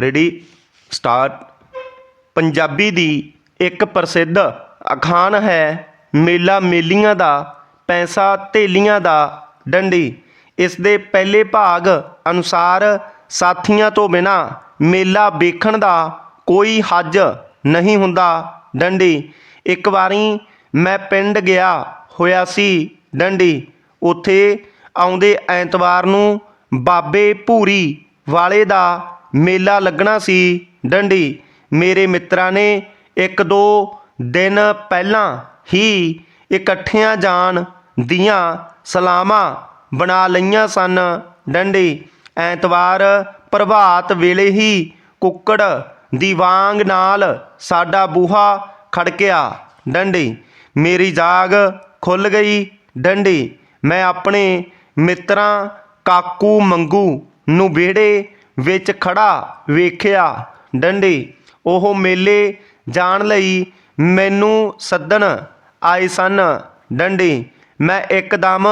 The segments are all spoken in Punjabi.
ਰੈਡੀ ਸਟਾਰਟ ਪੰਜਾਬੀ ਦੀ ਇੱਕ ਪ੍ਰਸਿੱਧ ਅਖਾਣ ਹੈ ਮੇਲਾ ਮੇਲੀਆਂ ਦਾ, ਪੈਸਾ ਧੇਲੀਆਂ ਦਾ ਡੰਡੀ। ਇਸ ਦੇ ਪਹਿਲੇ ਭਾਗ ਅਨੁਸਾਰ ਸਾਥੀਆਂ ਤੋਂ ਬਿਨਾ ਮੇਲਾ ਵੇਖਣ ਦਾ ਕੋਈ ਹੱਜ ਨਹੀਂ ਹੁੰਦਾ ਡੰਡੀ। ਇੱਕ ਵਾਰੀ ਮੈਂ ਪਿੰਡ ਗਿਆ ਹੋਇਆ ਸੀ ਡੰਡੀ। ਉੱਥੇ ਆਉਂਦੇ ਐਤਵਾਰ ਨੂੰ ਬਾਬੇ ਭੂਰੀ ਵਾਲੇ ਦਾ ਮੇਲਾ ਲੱਗਣਾ ਸੀ। ਡੰਡੀ, ਮੇਰੇ ਮਿੱਤਰਾਂ ਨੇ ਇੱਕ ਦੋ ਦਿਨ ਪਹਿਲਾਂ ਹੀ ਇਕੱਠਿਆਂ ਜਾਣ ਦੀਆਂ ਸਲਾਮਾਂ ਬਣਾ ਲਈਆਂ ਸਨ। ਡੰਡੀ, ਐਤਵਾਰ ਪ੍ਰਭਾਤ ਵੇਲੇ ਹੀ ਕੁੱਕੜ ਦੀ ਵਾਂਗ ਨਾਲ ਸਾਡਾ ਬੂਹਾ ਖੜਕਿਆ ਡੰਡੀ, ਮੇਰੀ ਜਾਗ ਖੁੱਲ ਗਈ। ਡੰਡੀ, ਮੈਂ ਆਪਣੇ ਮਿੱਤਰਾਂ ਕਾਕੂ ਮੰਗੂ ਨੂੰ ਵਿਹੜੇ ਵਿੱਚ ਖੜਾ ਵੇਖਿਆ, ਡੰਡੀ, ਉਹ ਮੇਲੇ ਜਾਣ ਲਈ ਮੈਨੂੰ ਸੱਦਣ ਆਏ ਸਨ। ਡੰਡੀ, ਮੈਂ ਇੱਕਦਮ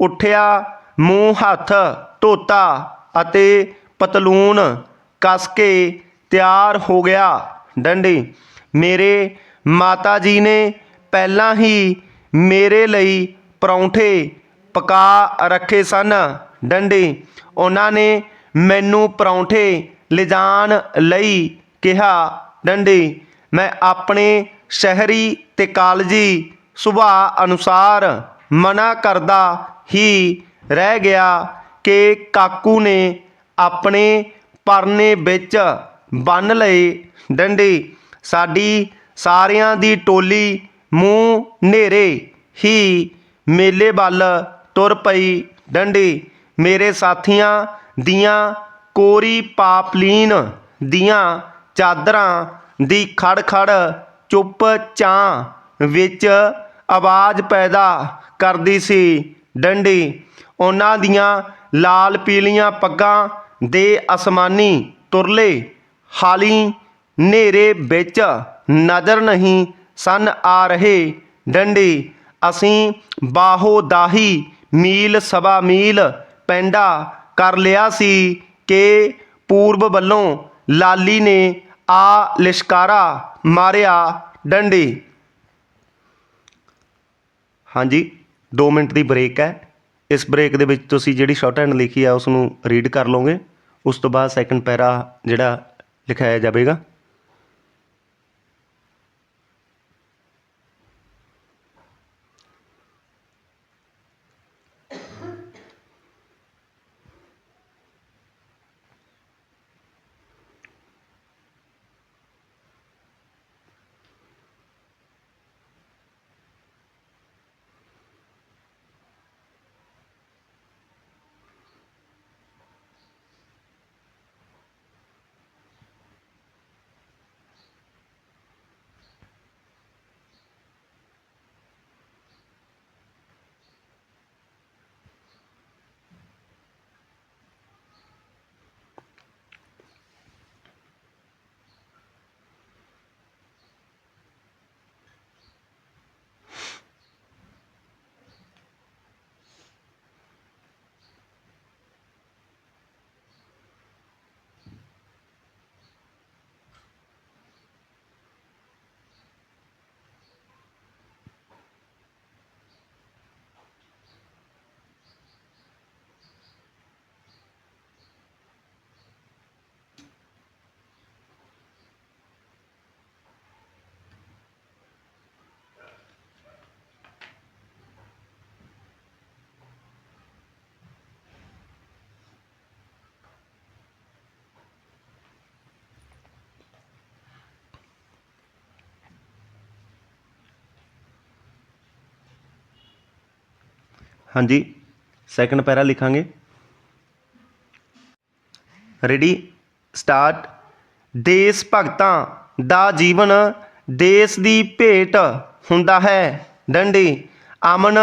ਉੱਠਿਆ, ਮੂੰਹ ਹੱਥ ਧੋਤਾ ਅਤੇ ਪਤਲੂਨ ਕੱਸ ਕੇ ਤਿਆਰ ਹੋ ਗਿਆ। ਡੰਡੀ, ਮੇਰੇ ਮਾਤਾ ਜੀ ਨੇ ਪਹਿਲਾਂ ਹੀ ਮੇਰੇ ਲਈ ਪਰੌਂਠੇ ਪਕਾ ਰੱਖੇ ਸਨ। ਡੰਡੀ, ਉਹਨਾਂ ਨੇ ਮੈਨੂੰ ਪਰੌਂਠੇ ਲਿਜਾਣ ਲਈ ਕਿਹਾ, ਡੰਡੀ, ਮੈਂ ਆਪਣੇ ਸ਼ਹਿਰੀ ਅਤੇ ਕਾਲਜੀ ਸੁਭਾਅ ਅਨੁਸਾਰ ਮਨਾ ਕਰਦਾ ਹੀ ਰਹਿ ਗਿਆ ਕਿ ਕਾਕੂ ਨੇ ਆਪਣੇ ਪਰਨੇ ਵਿੱਚ ਬੰਨ੍ਹ ਲਏ। ਡੰਡੀ, ਸਾਡੀ ਸਾਰਿਆਂ ਦੀ ਟੋਲੀ ਮੂੰਹ ਹਨੇਰੇ ਹੀ ਮੇਲੇ ਵੱਲ ਤੁਰ ਪਈ। ਡੰਡੀ, ਮੇਰੇ ਸਾਥੀਆਂ ਦੀਆਂ ਕੋਰੀ ਪਾਪਲੀਨ ਦੀਆਂ ਚਾਦਰਾਂ ਦੀ ਖੜ ਖੜ ਚੁੱਪ ਚਾਂ ਵਿੱਚ ਆਵਾਜ਼ ਪੈਦਾ ਕਰਦੀ ਸੀ। ਡੰਡੀ, ਉਹਨਾਂ ਦੀਆਂ ਲਾਲ ਪੀਲੀਆਂ ਪੱਗਾਂ ਦੇ ਅਸਮਾਨੀ ਤੁਰਲੇ ਹਾਲੀ ਹਨੇਰੇ ਵਿੱਚ ਨਜ਼ਰ ਨਹੀਂ ਸਨ ਆ ਰਹੇ। ਡੰਡੀ, ਅਸੀਂ ਬਾਹੋ ਦਾਹੀ ਮੀਲ ਸਵਾ ਮੀਲ ਪੈਂਡਾ ਕਰ ਲਿਆ ਸੀ ਕਿ ਪੂਰਬ ਵੱਲੋਂ ਲਾਲੀ ਨੇ ਆ ਲਿਸ਼ਕਾਰਾ ਮਾਰਿਆ ਡੰਡੀ। ਹਾਂਜੀ 2 ਮਿੰਟ ਦੀ ਬ੍ਰੇਕ ਹੈ। ਇਸ ਬ੍ਰੇਕ ਦੇ ਵਿੱਚ ਤੁਸੀਂ ਜਿਹੜੀ ਸ਼ਾਰਟ ਹੈਂਡ ਲਿਖੀ ਹੈ ਉਸ ਨੂੰ ਰੀਡ ਕਰ ਲਓਗੇ। ਉਸ ਤੋਂ ਬਾਅਦ ਸੈਕੰਡ ਪੈਰਾ ਜਿਹੜਾ ਲਿਖਾਇਆ ਜਾਵੇਗਾ। ਹਾਂਜੀ ਸੈਕੰਡ ਪੈਰਾ ਲਿਖਾਂਗੇ। ਰੈਡੀ ਸਟਾਰਟ ਦੇਸ਼ ਭਗਤਾਂ ਦਾ ਜੀਵਨ ਦੇਸ਼ ਦੀ ਭੇਟ ਹੁੰਦਾ ਹੈ। ਡੰਡੀ ਅਮਨ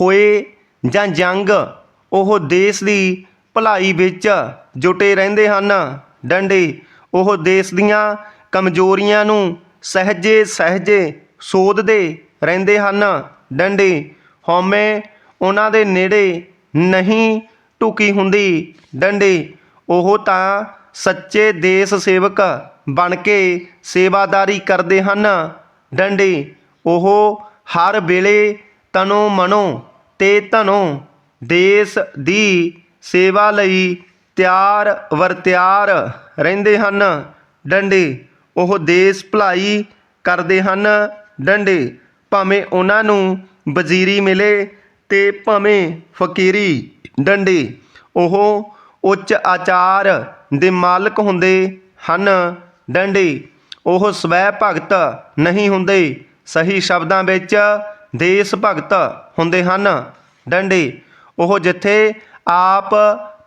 ਹੋਏ ਜਾਂ ਜੰਗ, ਉਹ ਦੇਸ਼ ਦੀ ਭਲਾਈ ਵਿੱਚ ਜੁਟੇ ਰਹਿੰਦੇ ਹਨ। ਡੰਡੀ, ਉਹ ਦੇਸ਼ ਦੀਆਂ ਕਮਜ਼ੋਰੀਆਂ ਨੂੰ ਸਹਜੇ ਸਹਜੇ ਸੋਧਦੇ ਰਹਿੰਦੇ ਹਨ। ਡੰਡੀ, ਹਉਮੈ ਉਹਨਾਂ ਦੇ ਨੇੜੇ ਨਹੀਂ ਢੁਕੀ ਹੁੰਦੀ। ਡੰਡੀ, ਉਹ ਤਾਂ ਸੱਚੇ ਦੇਸ਼ ਸੇਵਕ ਬਣ ਕੇ ਸੇਵਾਦਾਰੀ ਕਰਦੇ ਹਨ। ਡੰਡੇ, ਉਹ ਹਰ ਵੇਲੇ ਤਨੋ ਮਨੋ ਤੇ ਧਨੋ ਦੇਸ਼ ਦੀ ਸੇਵਾ ਲਈ ਤਿਆਰ ਵਰਤਿਆਰ ਰਹਿੰਦੇ ਹਨ। ਡੰਡੇ, ਉਹ ਦੇਸ਼ ਭਲਾਈ ਕਰਦੇ ਹਨ। ਡੰਡੇ, ਭਾਵੇਂ ਉਹਨਾਂ ਨੂੰ ਵਜ਼ੀਰੀ ਮਿਲੇ ਤੇ ਭਾਵੇਂ ਫਕੀਰੀ, ਡੰਡੀ, ਉਹ ਉੱਚ ਆਚਾਰ ਦੇ ਮਾਲਕ ਹੁੰਦੇ ਹਨ। ਡੰਡੀ, ਉਹ ਸਵੈ ਭਗਤ ਨਹੀਂ ਹੁੰਦੇ, ਸਹੀ ਸ਼ਬਦਾਂ ਵਿੱਚ ਦੇਸ਼ ਭਗਤ ਹੁੰਦੇ ਹਨ। ਡੰਡੇ, ਉਹ ਜਿੱਥੇ ਆਪ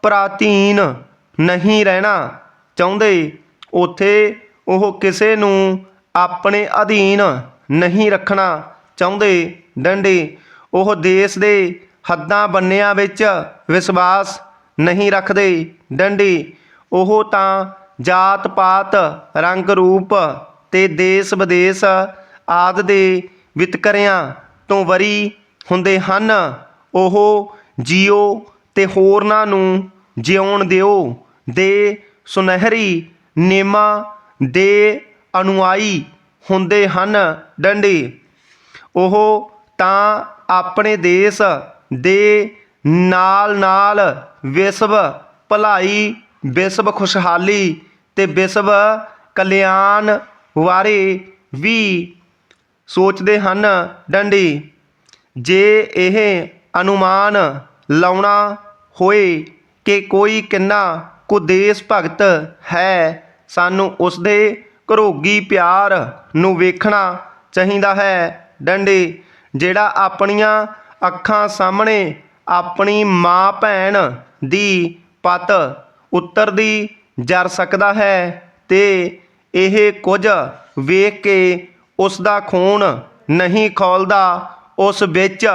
ਪ੍ਰਾਤੀਨ ਨਹੀਂ ਰਹਿਣਾ ਚਾਹੁੰਦੇ, ਉਥੇ ਉਹ ਕਿਸੇ ਨੂੰ ਆਪਣੇ ਅਧੀਨ ਨਹੀਂ ਰੱਖਣਾ ਚਾਹੁੰਦੇ। ਡੰਡੀ ਉਹ ਦੇਸ਼ ਦੇ ਹੱਦਾਂ ਬੰਨਿਆਂ ਵਿੱਚ ਵਿਸ਼ਵਾਸ ਨਹੀਂ ਰੱਖਦੇ। ਡੰਡੀ, ਉਹ ਤਾਂ ਜਾਤ ਪਾਤ ਰੰਗ ਰੂਪ ਤੇ ਦੇਸ਼ ਵਿਦੇਸ਼ ਆਦ ਦੇ ਵਿਤਕਰਿਆਂ ਤੋਂ ਵਰੀ ਹੁੰਦੇ ਹਨ। ਉਹ ਜੀਓ ਤੇ ਹੋਰਨਾਂ ਨੂੰ ਜਿਉਣ ਦਿਓ ਦੇ ਸੁਨਹਿਰੀ ਨੇਮਾਂ ਦੇ ਅਨੁਆਈ ਹੁੰਦੇ ਹਨ। ਡੰਡੀ, ਉਹ ਤਾਂ ਆਪਣੇ ਦੇਸ਼ ਦੇ ਨਾਲ ਨਾਲ ਵਿਸ਼ਵ ਭਲਾਈ, ਵਿਸ਼ਵ ਖੁਸ਼ਹਾਲੀ ਅਤੇ ਵਿਸ਼ਵ ਕਲਿਆਣ ਬਾਰੇ ਵੀ ਸੋਚਦੇ ਹਨ ਡੰਡੀ। ਜੇ ਇਹ ਅਨੁਮਾਨ ਲਾਉਣਾ ਹੋਏ ਕਿ ਕੋਈ ਕਿੰਨਾ ਕੁ ਦੇਸ਼ ਭਗਤ ਹੈ, ਸਾਨੂੰ ਉਸਦੇ ਘਰੋਗੀ ਪਿਆਰ ਨੂੰ ਵੇਖਣਾ ਚਾਹੀਦਾ ਹੈ। ਡੰਡੀ ਜਿਹੜਾ ਆਪਣੀਆਂ ਅੱਖਾਂ ਸਾਹਮਣੇ ਆਪਣੀ ਮਾਂ ਭੈਣ ਦੀ ਪਤ ਉੱਤਰਦੀ ਜਰ ਸਕਦਾ ਹੈ ਤੇ ਇਹ ਕੁਝ ਵੇਖ ਕੇ ਉਸ ਦਾ ਖੂਨ ਨਹੀਂ ਖੌਲਦਾ, ਉਸ ਵਿੱਚ